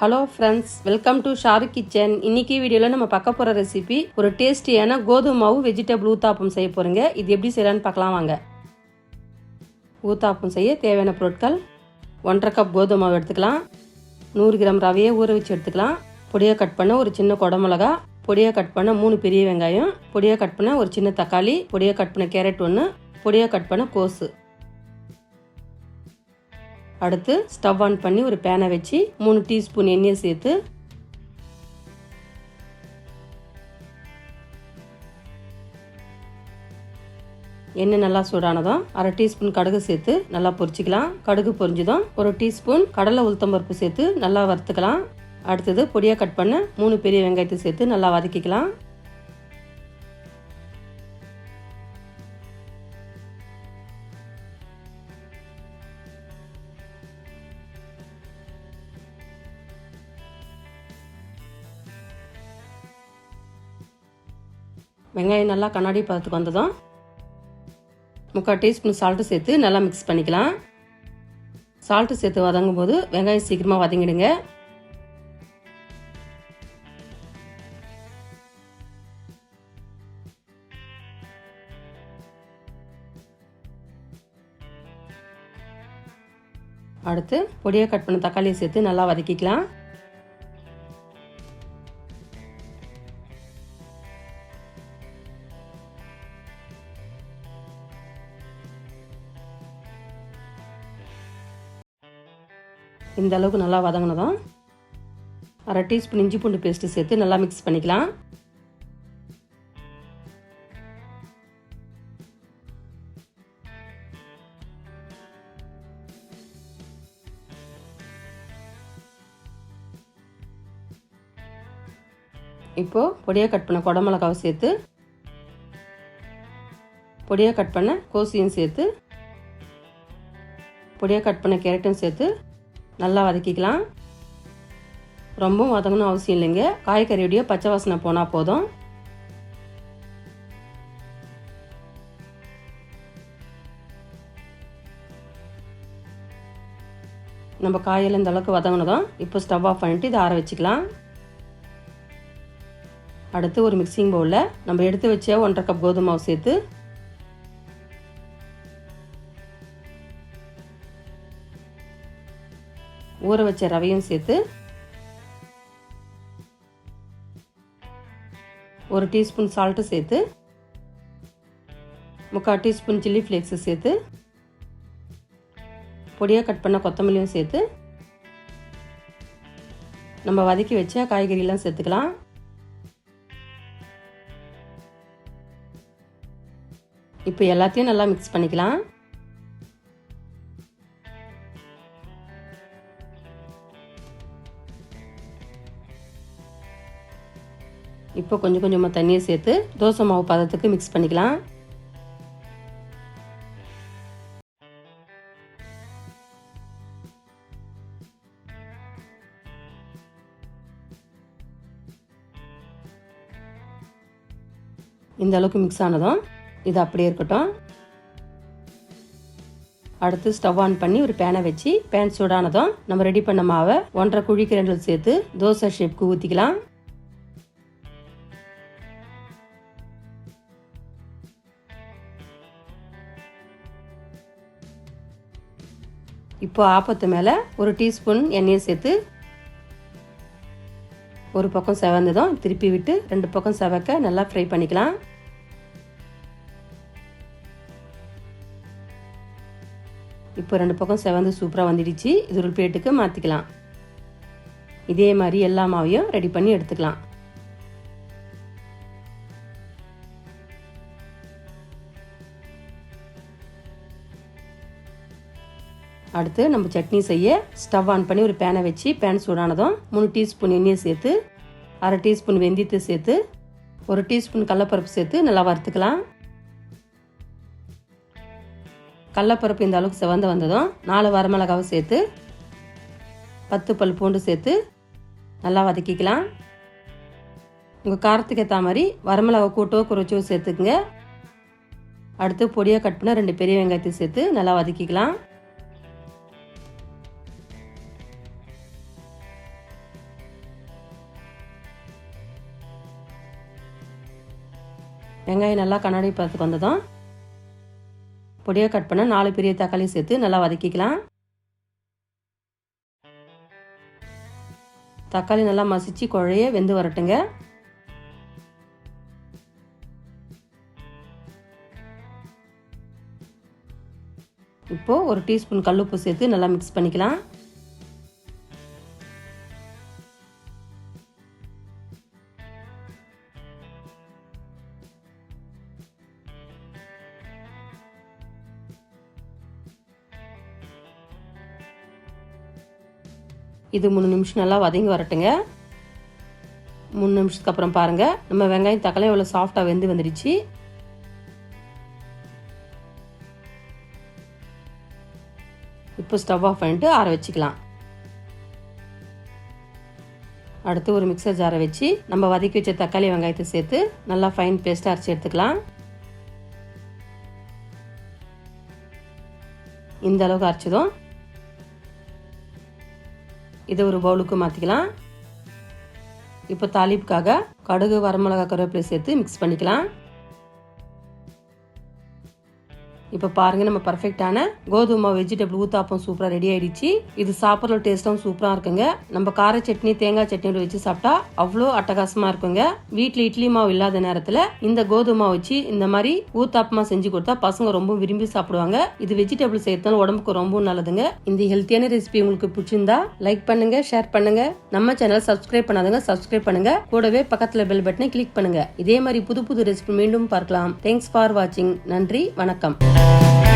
Hello friends welcome to Sharu kitchen இன்னைக்கு வீடியோவில் நம்ம பார்க்க போகிற ரெசிபி ஒரு டேஸ்டியான கோதுமை மாவு வெஜிடபிள் ஊத்தாப்பம் செய்ய போகிறீங்க இது எப்படி செய்யலான்னு பார்க்கலாம் வாங்க. ஊத்தாப்பம் செய்ய தேவையான பொருட்கள் ஒன்றரை கப் கோதுமை மாவு எடுத்துக்கலாம். நூறு கிராம் ரவையை ஊற வச்சு எடுத்துக்கலாம். பொடியாக கட் பண்ண ஒரு சின்ன குடமிளகா பொடியாக கட் பண்ண மூணு பெரிய வெங்காயம் பொடியாக கட் பண்ண ஒரு சின்ன தக்காளி பொடியாக கட் பண்ண கேரட் ஒன்று பொடியாக கட் பண்ண கோஸு. அடுத்து ஸ்டவ் ஆன் பண்ணி ஒரு பேனை வச்சு மூணு டீஸ்பூன் எண்ணெயை சேர்த்து எண்ணெய் நல்லா சூடானதும் அரை டீஸ்பூன் கடுகு சேர்த்து நல்லா பொரிச்சிக்கலாம். கடுகு பொரிஞ்சதும் ஒரு டீஸ்பூன் கடலை உளுத்தம்பருப்பு சேர்த்து நல்லா வறுத்துக்கலாம். அடுத்தது பொடியாக கட் பண்ண மூணு பெரிய வெங்காயத்தை சேர்த்து நல்லா வதக்கிக்கலாம். வெங்காயம் நல்லா கண்ணாடி பதத்துக்கு வந்ததும் முக்கால் டீஸ்பூன் சால்ட்டு சேர்த்து நல்லா மிக்ஸ் பண்ணிக்கலாம். சால்ட்டு சேர்த்து வதங்கும் போது வெங்காயம் சீக்கிரமாக வதங்கிடுங்க. அடுத்து பொடியாக கட் பண்ண தக்காளியை சேர்த்து நல்லா வதக்கிக்கலாம். இந்த அளவுக்கு நல்லா வதங்கினதும் அரை டீஸ்பூன் இஞ்சி பூண்டு பேஸ்ட்டு சேர்த்து நல்லா மிக்ஸ் பண்ணிக்கலாம். இப்போது பொடியாக கட் பண்ண குடமிளகாவை சேர்த்து பொடியாக கட் பண்ண கோசியும் சேர்த்து பொடியாக கட் பண்ண கேரட்டும் சேர்த்து நல்லா வதக்கிக்கலாம். ரொம்பவும் வதங்கணும் அவசியம் இல்லைங்க. காய்கறியுடைய பச்சை வாசனை போனால் போதும். நம்ம காயில் இந்த அளவுக்கு வதங்கினதும் இப்போ ஸ்டவ் ஆஃப் பண்ணிட்டு இதை ஆற வச்சுக்கலாம். அடுத்து ஒரு மிக்சிங் பவுலில் நம்ம எடுத்து வச்ச ஒன்றரை கப் கோதுமை மாவு சேர்த்து ஊற வச்ச ரவையும் சேர்த்து ஒரு டீஸ்பூன் சால்ட்டு சேர்த்து முக்கால் டீஸ்பூன் சில்லி ஃப்ளேக்ஸு சேர்த்து பொடியாக கட் பண்ண கொத்தமல்லியும் சேர்த்து நம்ம வதக்கி வச்ச காய்கறியெல்லாம் சேர்த்துக்கலாம். இப்போ எல்லாத்தையும் நல்லா மிக்ஸ் பண்ணிக்கலாம். இப்போ கொஞ்சம் கொஞ்சமாக தண்ணியை சேர்த்து தோசை மாவு பதத்துக்கு மிக்ஸ் பண்ணிக்கலாம். இந்த அளவுக்கு மிக்ஸ் ஆனதும் இது அப்படியே இருக்கட்டும். அடுத்து ஸ்டவ் ஆன் பண்ணி ஒரு பேனை வச்சு பேன் சூடானதும் நம்ம ரெடி பண்ண மாவை ஒன்றரை குழி கிரண்டல் சேர்த்து தோசை ஷேப்க்கு ஊற்றிக்கலாம் இப்போ ஆப்பத்து மேலே ஒரு டீஸ்பூன் எண்ணெயை சேர்த்து ஒரு பக்கம் செவந்ததும் திருப்பி விட்டு ரெண்டு பக்கம் செவக்க நல்லா ஃப்ரை பண்ணிக்கலாம். இப்போ ரெண்டு பக்கம் செவந்து சூப்பராக வந்துடுச்சு. இது ஒரு பிளேட்டுக்கு மாற்றிக்கலாம் இதே மாதிரி எல்லா மாவையும் ரெடி பண்ணி எடுத்துக்கலாம். அடுத்து நம்ம சட்னி செய்ய ஸ்டவ் ஆன் பண்ணி ஒரு பேனை வச்சு பேன் சூடானதும் மூணு டீஸ்பூன் எண்ணெயை சேர்த்து அரை டீஸ்பூன் வெந்தயத்தை சேர்த்து ஒரு டீஸ்பூன் கடலப்பருப்பு சேர்த்து நல்லா வறுத்துக்கலாம். கடலப்பருப்பு இந்த அளவுக்கு செவந்து வந்ததும் நாலு வரமிளகாவை சேர்த்து பத்து பல் பூண்டு சேர்த்து நல்லா வதக்கிக்கலாம். உங்கள் காரத்துக்கு ஏற்ற மாதிரி வரமிளகா கூட்டோ குறைச்சோ சேர்த்துக்குங்க. அடுத்து பொடியாக கட் பண்ண ரெண்டு பெரிய வெங்காயத்தை சேர்த்து நல்லா வதக்கிக்கலாம். வெங்காயம் நல்லா கண்ணாடி பதத்துக்கு வந்ததும் பொடியாக கட் பண்ண நாலு பெரிய தக்காளி சேர்த்து நல்லா வதக்கிக்கலாம். தக்காளி நல்லா மசிச்சு குழைய வெந்து வரட்டுங்க. இப்போ ஒரு டீஸ்பூன் கல்லுப்பு சேர்த்து நல்லா மிக்ஸ் பண்ணிக்கலாம். இது மூணு நிமிஷம் நல்லா வதங்கி வரட்டுங்க. மூணு நிமிஷத்துக்கு அப்புறம் பாருங்கள் நம்ம வெங்காயம் தக்காளி எவ்வளோ சாஃப்டாக வெந்து வந்துடுச்சு இப்போ ஸ்டவ் ஆஃப் பண்ணிட்டு ஆற வச்சுக்கலாம். அடுத்து ஒரு மிக்சர் ஜாரை வச்சு நம்ம வதக்கி வச்ச தக்காளி வெங்காயத்தை சேர்த்து நல்லா ஃபைன் பேஸ்ட்டாக அரைச்சி எடுத்துக்கலாம். இந்த அளவுக்கு அரைச்சதும் இதை ஒரு பவுலுக்கு மாற்றிக்கலாம் இப்போ தாலிப்புக்காக கடுகு வரமிளகா கருவேப்பிலை சேர்த்து மிக்ஸ் பண்ணிக்கலாம். இப்போ பாருங்க நம்ம பர்ஃபெக்டான கோதுமை வெஜிடபிள் ஊத்தாப்பம் சூப்பராக ரெடி ஆயிடுச்சு. இது சாப்பிட்ற டேஸ்ட்டும் சூப்பராக இருக்குங்க. நம்ம கார சட்னி தேங்காய் சட்னியோட வச்சு சாப்பிட்டா அவ்வளோ அட்டகாசமாக இருக்குங்க. வீட்டில் இட்லி மாவு இல்லாத நேரத்தில் இந்த கோதுமை வச்சு இந்த மாதிரி ஊத்தாப்பமாக செஞ்சு கொடுத்தா பசங்க ரொம்ப விரும்பி சாப்பிடுவாங்க. இது வெஜிடபிள் செய்யறதுனால உடம்புக்கு ரொம்ப நல்லதுங்க. இந்த ஹெல்த்தியான ரெசிபி உங்களுக்கு பிடிச்சிருந்தா லைக் பண்ணுங்க ஷேர் பண்ணுங்க. நம்ம சேனல் சப்ஸ்கிரைப் பண்ணாதுங்க சப்ஸ்கிரைப் பண்ணுங்க. கூடவே பக்கத்தில் பெல் பட்டனை கிளிக் பண்ணுங்க. இதே மாதிரி புது புது ரெசிபி மீண்டும் பார்க்கலாம். தேங்க்ஸ் ஃபார் வாட்சிங் நன்றி வணக்கம். Bye.